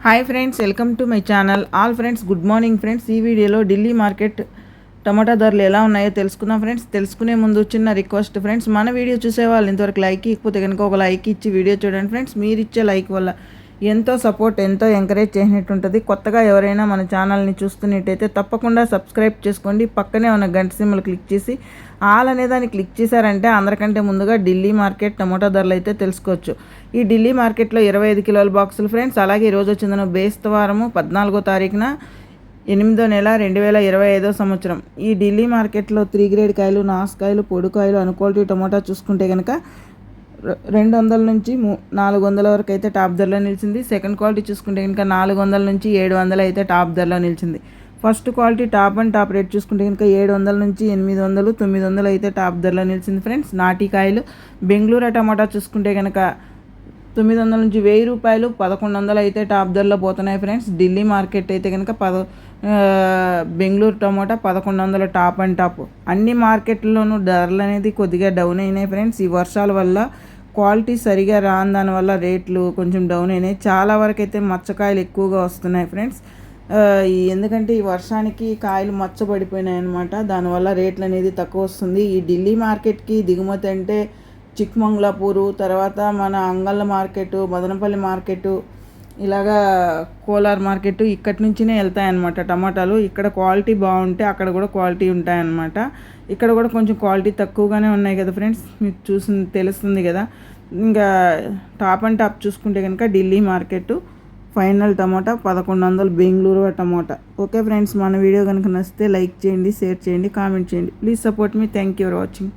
Hi friends welcome to my channel all friends good morning friends ఈ వీడియోలో Delhi market టమాటా ధరలు ఎలా ఉన్నాయో తెలుసుకుందాం ఫ్రెండ్స్ తెలుసుకునే ముందు చిన్న రిక్వెస్ట్ ఫ్రెండ్స్ మన వీడియో చూసేవాళ్ళు ఇంతవరకు లైక్ ఇకపోతే కనుక ఒక లైక్ ఇచ్చి వీడియో చూడండి ఫ్రెండ్స్ మీరు ఇచ్చే లైక్ వల్ల ఎంతో సపోర్ట్ ఎంతో ఎంకరేజ్ చేసినట్టు ఉంటుంది కొత్తగా ఎవరైనా మన ఛానల్ని చూస్తున్నట్టయితే తప్పకుండా సబ్స్క్రైబ్ చేసుకోండి. పక్కనే ఉన్న గంట సిమ్లు క్లిక్ చేసి ఆల్ అనే దాన్ని క్లిక్ చేశారంటే అందరికంటే ముందుగా ఢిల్లీ మార్కెట్ టమోటా ధరలు అయితే తెలుసుకోవచ్చు. ఈ ఢిల్లీ మార్కెట్లో ఇరవై ఐదు కిలోల బాక్సులు ఫ్రెండ్స్ అలాగే ఈరోజు వచ్చిందన బేస్తవారము పద్నాలుగో తారీఖున ఎనిమిదో నెల రెండు వేల ఇరవై ఐదో సంవత్సరం. ఈ ఢిల్లీ మార్కెట్లో త్రీ గ్రేడ్ కాయలు నాసుకాయలు పొడికాయలు అనుక్వాలిటీ టమోటా చూసుకుంటే కనుక రెండు వందల నుంచి నాలుగు వందల వరకు అయితే టాప్ ధరలో నిలిచింది. సెకండ్ క్వాలిటీ చూసుకుంటే కనుక నాలుగు వందల నుంచి ఏడు వందలు అయితే టాప్ ధరలో నిలిచింది. First quality top and top rate చూసుకుంటే కనుక ఏడు వందల నుంచి ఎనిమిది వందలు తొమ్మిది వందలు అయితే టాప్ ధరలో నిలిచింది ఫ్రెండ్స్. నాటికాయలు బెంగళూరు టమాటా చూసుకుంటే కనుక తొమ్మిది వందల నుంచి వెయ్యి రూపాయలు పదకొండు వందలు అయితే టాప్ ధరలో పోతున్నాయి ఫ్రెండ్స్. ఢిల్లీ మార్కెట్ అయితే కనుక పద బెంగళూరు టమోటా పదకొండు వందల టాప్ అండ్ టాప్. అన్ని మార్కెట్లోనూ ధరలు అనేది కొద్దిగా డౌన్ అయినాయి ఫ్రెండ్స్. ఈ వర్షాల వల్ల క్వాలిటీ సరిగా రాని దానివల్ల రేట్లు కొంచెం డౌన్ అయినాయి. చాలా వరకు అయితే మచ్చకాయలు ఎక్కువగా వస్తున్నాయి ఫ్రెండ్స్. ఎందుకంటే ఈ వర్షానికి కాయలు మచ్చబడిపోయినాయి అనమాట దానివల్ల రేట్లు అనేది తక్కువ వస్తుంది. ఈ ఢిల్లీ మార్కెట్కి దిగుమతి అంటే చిక్మంగళాపూరు తర్వాత మన అంగళ్ళ మార్కెట్ మదనపల్లి మార్కెట్ ఇలాగా కోలార్ మార్కెట్ ఇక్కడి నుంచినే వెళ్తాయన్నమాట టమాటాలు. ఇక్కడ క్వాలిటీ బాగుంటే అక్కడ కూడా క్వాలిటీ ఉంటాయన్నమాట. ఇక్కడ కూడా కొంచెం క్వాలిటీ తక్కువగానే ఉన్నాయి కదా ఫ్రెండ్స్? మీకు చూసి తెలుస్తుంది కదా. ఇంకా టాప్ అండ్ టాప్ చూసుకుంటే కనుక ఢిల్లీ మార్కెట్ ఫైనల్ టమాటా పదకొండు వందలు బెంగళూరు టమాటా. ఓకే ఫ్రెండ్స్ మన వీడియో కనుక నచ్చితే లైక్ చేయండి షేర్ చేయండి కామెంట్ చేయండి. Please support me. Thank you for watching.